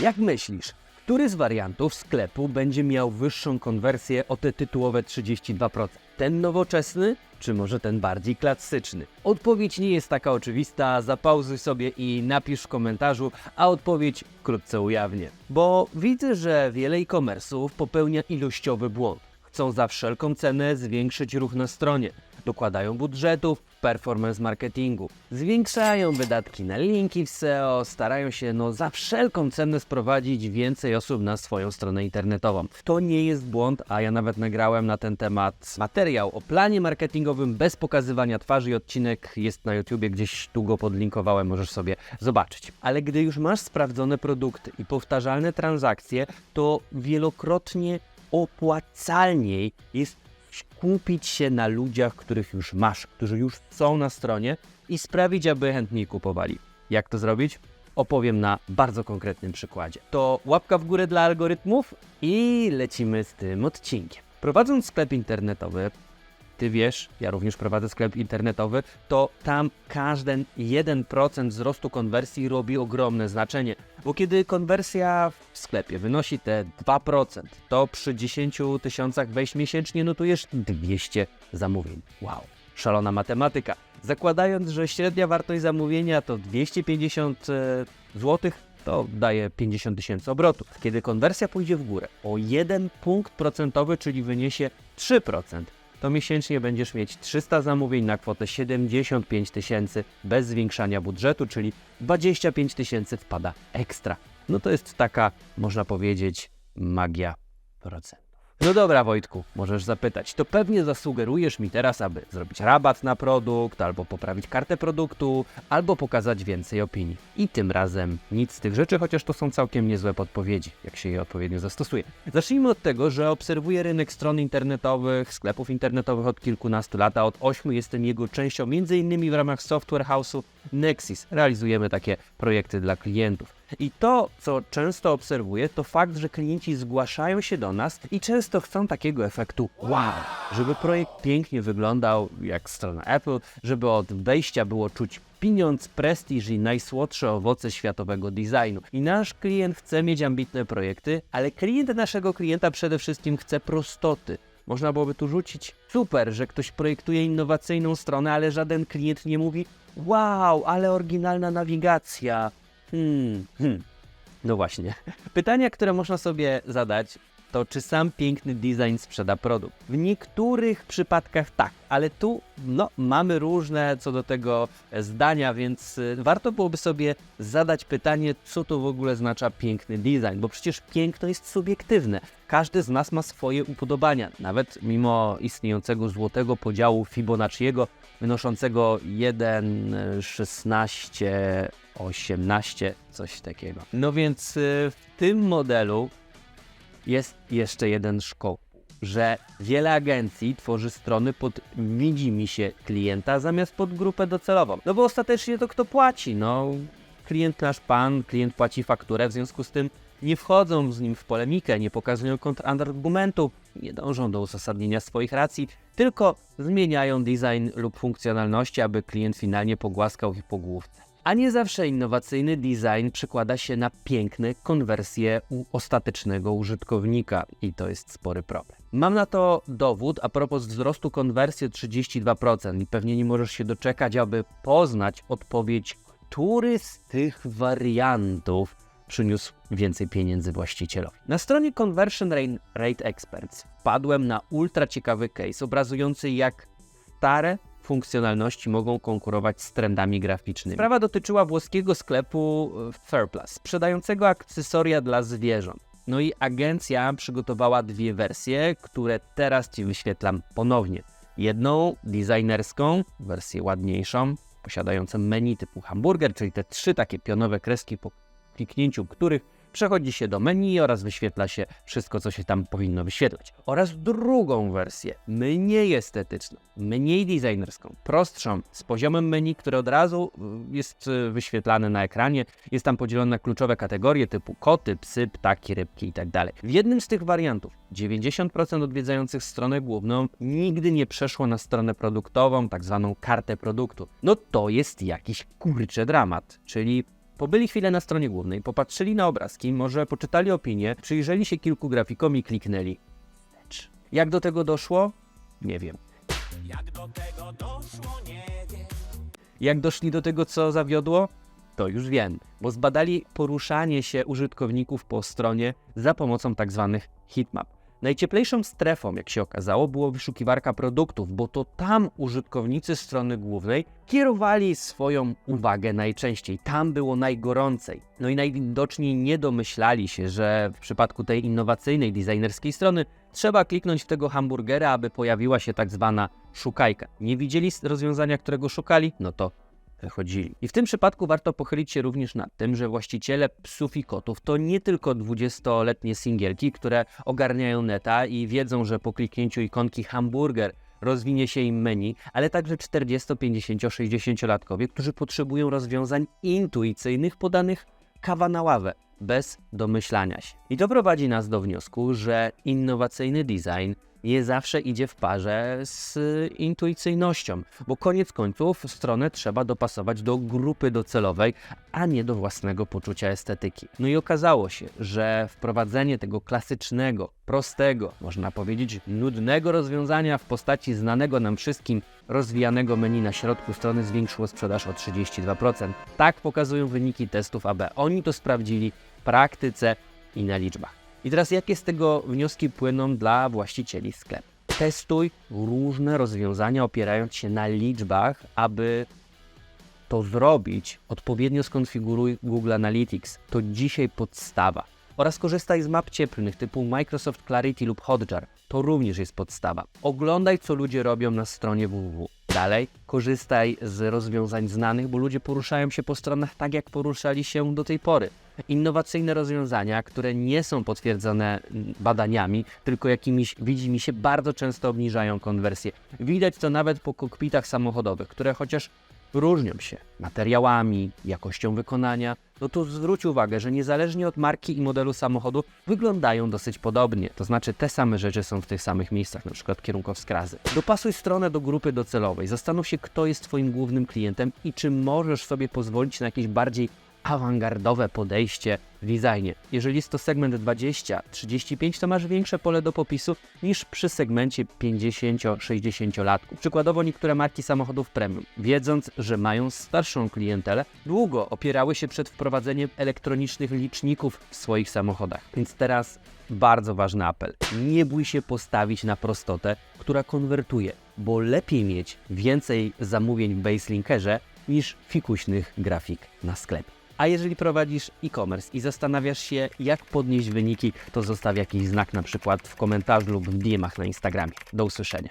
Jak myślisz, który z wariantów sklepu będzie miał wyższą konwersję o te tytułowe 32%? Ten nowoczesny, czy może ten bardziej klasyczny? Odpowiedź nie jest taka oczywista, zapauzuj sobie i napisz w komentarzu, a odpowiedź wkrótce ujawnię. Bo widzę, że wiele e-commerce'ów popełnia ilościowy błąd. Chcą za wszelką cenę zwiększyć ruch na stronie. Dokładają budżetów performance marketingu. Zwiększają wydatki na linki w SEO, starają się no za wszelką cenę sprowadzić więcej osób na swoją stronę internetową. To nie jest błąd, a ja nawet nagrałem na ten temat materiał o planie marketingowym bez pokazywania twarzy i odcinek jest na YouTubie, gdzieś tu go podlinkowałem, możesz sobie zobaczyć. Ale gdy już masz sprawdzone produkty i powtarzalne transakcje, to wielokrotnie opłacalniej jest skupić się na ludziach, których już masz, którzy już są na stronie i sprawić, aby chętniej kupowali. Jak to zrobić? Opowiem na bardzo konkretnym przykładzie. To łapka w górę dla algorytmów i lecimy z tym odcinkiem. Prowadząc sklep internetowy, ty wiesz, ja również prowadzę sklep internetowy, to tam każdy 1% wzrostu konwersji robi ogromne znaczenie. Bo kiedy konwersja w sklepie wynosi te 2%, to przy 10 tysiącach wejść miesięcznie notujesz 200 zamówień. Wow, szalona matematyka. Zakładając, że średnia wartość zamówienia to 250 zł, to daje 50 tysięcy obrotów. Kiedy konwersja pójdzie w górę o 1 punkt procentowy, czyli wyniesie 3%, to miesięcznie będziesz mieć 300 zamówień na kwotę 75 tysięcy bez zwiększania budżetu, czyli 25 tysięcy wpada ekstra. No to jest taka, można powiedzieć, magia procentów. No dobra, Wojtku, możesz zapytać. To pewnie zasugerujesz mi teraz, aby zrobić rabat na produkt, albo poprawić kartę produktu, albo pokazać więcej opinii. I tym razem nic z tych rzeczy, chociaż to są całkiem niezłe podpowiedzi, jak się je odpowiednio zastosuje. Zacznijmy od tego, że obserwuję rynek stron internetowych, sklepów internetowych od kilkunastu lat, a od ośmiu jestem jego częścią, m.in. w ramach Software House'u Nexis. Realizujemy takie projekty dla klientów. I to, co często obserwuję, to fakt, że klienci zgłaszają się do nas i często chcą takiego efektu wow, żeby projekt pięknie wyglądał jak strona Apple, żeby od wejścia było czuć pieniądz, prestiż i najsłodsze owoce światowego designu. I nasz klient chce mieć ambitne projekty, ale klient naszego klienta przede wszystkim chce prostoty. Można byłoby tu rzucić super, że ktoś projektuje innowacyjną stronę, ale żaden klient nie mówi wow, ale oryginalna nawigacja. Hmm, hmm. No właśnie. Pytania, które można sobie zadać, to czy sam piękny design sprzeda produkt? W niektórych przypadkach tak, ale tu no, mamy różne co do tego zdania, więc y, warto byłoby sobie zadać pytanie, co to w ogóle oznacza piękny design, bo przecież piękno jest subiektywne. Każdy z nas ma swoje upodobania, nawet mimo istniejącego złotego podziału Fibonacciego wynoszącego 1, 16, 18, coś takiego. No więc y, w tym modelu jest jeszcze jeden szkoł, że wiele agencji tworzy strony pod widzimisię klienta zamiast pod grupę docelową. No bo ostatecznie to kto płaci? No klient nasz pan, klient płaci fakturę, w związku z tym nie wchodzą z nim w polemikę, nie pokazują kontrargumentów, nie dążą do uzasadnienia swoich racji, tylko zmieniają design lub funkcjonalności, aby klient finalnie pogłaskał ich po główce. A nie zawsze innowacyjny design przekłada się na piękne konwersje u ostatecznego użytkownika i to jest spory problem. Mam na to dowód a propos wzrostu konwersji o 32% i pewnie nie możesz się doczekać, aby poznać odpowiedź, który z tych wariantów przyniósł więcej pieniędzy właścicielowi. Na stronie Conversion Rate Experts wpadłem na ultra ciekawy case obrazujący jak stare funkcjonalności mogą konkurować z trendami graficznymi. Sprawa dotyczyła włoskiego sklepu e, Fairplus, sprzedającego akcesoria dla zwierząt. No i agencja przygotowała dwie wersje, które teraz Ci wyświetlam ponownie. Jedną designerską, wersję ładniejszą, posiadającą menu typu hamburger, czyli te trzy takie pionowe kreski, po kliknięciu których przechodzi się do menu oraz wyświetla się wszystko, co się tam powinno wyświetlać. Oraz drugą wersję, mniej estetyczną, mniej designerską, prostszą, z poziomem menu, które od razu y, jest y, wyświetlane na ekranie. Jest tam podzielone na kluczowe kategorie typu koty, psy, ptaki, rybki itd. W jednym z tych wariantów 90% odwiedzających stronę główną nigdy nie przeszło na stronę produktową, tak zwaną kartę produktu. No to jest jakiś kurcze dramat, czyli Pobyli chwilę na stronie głównej, popatrzyli na obrazki, może poczytali opinie, przyjrzeli się kilku grafikom i kliknęli. Wstecz. Jak do tego doszło? Nie wiem. Jak doszli do tego, co zawiodło? To już wiem, bo zbadali poruszanie się użytkowników po stronie za pomocą tzw. heatmap. Najcieplejszą strefą, jak się okazało, było wyszukiwarka produktów, bo to tam użytkownicy strony głównej kierowali swoją uwagę najczęściej. Tam było najgorącej. No i najwidoczniej nie domyślali się, że w przypadku tej innowacyjnej, designerskiej strony trzeba kliknąć w tego hamburgera, aby pojawiła się tak zwana szukajka. Nie widzieli rozwiązania, którego szukali? No to wychodzili. I w tym przypadku warto pochylić się również nad tym, że właściciele psów i kotów to nie tylko 20-letnie singielki, które ogarniają neta i wiedzą, że po kliknięciu ikonki hamburger rozwinie się im menu, ale także 40, 50, 60-latkowie, którzy potrzebują rozwiązań intuicyjnych podanych kawa na ławę, bez domyślania się. I to prowadzi nas do wniosku, że innowacyjny design nie zawsze idzie w parze z intuicyjnością, bo koniec końców stronę trzeba dopasować do grupy docelowej, a nie do własnego poczucia estetyki. No i okazało się, że wprowadzenie tego klasycznego, prostego, można powiedzieć nudnego rozwiązania w postaci znanego nam wszystkim rozwijanego menu na środku strony zwiększyło sprzedaż o 32%. Tak pokazują wyniki testów AB. Oni to sprawdzili w praktyce i na liczbach. I teraz jakie z tego wnioski płyną dla właścicieli sklepu? Testuj różne rozwiązania opierając się na liczbach, aby to zrobić, odpowiednio skonfiguruj Google Analytics. To dzisiaj podstawa. Oraz korzystaj z map cieplnych typu Microsoft Clarity lub Hotjar. To również jest podstawa. Oglądaj, co ludzie robią na stronie www. Dalej, korzystaj z rozwiązań znanych, bo ludzie poruszają się po stronach tak, jak poruszali się do tej pory. Innowacyjne rozwiązania, które nie są potwierdzone badaniami, tylko jakimiś, widzi mi się, bardzo często obniżają konwersję. Widać to nawet po kokpitach samochodowych, które chociaż różnią się materiałami, jakością wykonania, no to zwróć uwagę, że niezależnie od marki i modelu samochodu wyglądają dosyć podobnie. To znaczy te same rzeczy są w tych samych miejscach, na przykład kierunkowskazy. Dopasuj stronę do grupy docelowej. Zastanów się, kto jest Twoim głównym klientem i czy możesz sobie pozwolić na jakieś bardziej awangardowe podejście w designie. Jeżeli jest to segment 20-35, to masz większe pole do popisu niż przy segmencie 50-60 latków. Przykładowo niektóre marki samochodów premium, wiedząc, że mają starszą klientelę, długo opierały się przed wprowadzeniem elektronicznych liczników w swoich samochodach. Więc teraz bardzo ważny apel. Nie bój się postawić na prostotę, która konwertuje, bo lepiej mieć więcej zamówień w Baselinkerze niż fikuśnych grafik na sklepie. A jeżeli prowadzisz e-commerce i zastanawiasz się, jak podnieść wyniki, to zostaw jakiś znak na przykład w komentarzu lub w DM-ach na Instagramie. Do usłyszenia.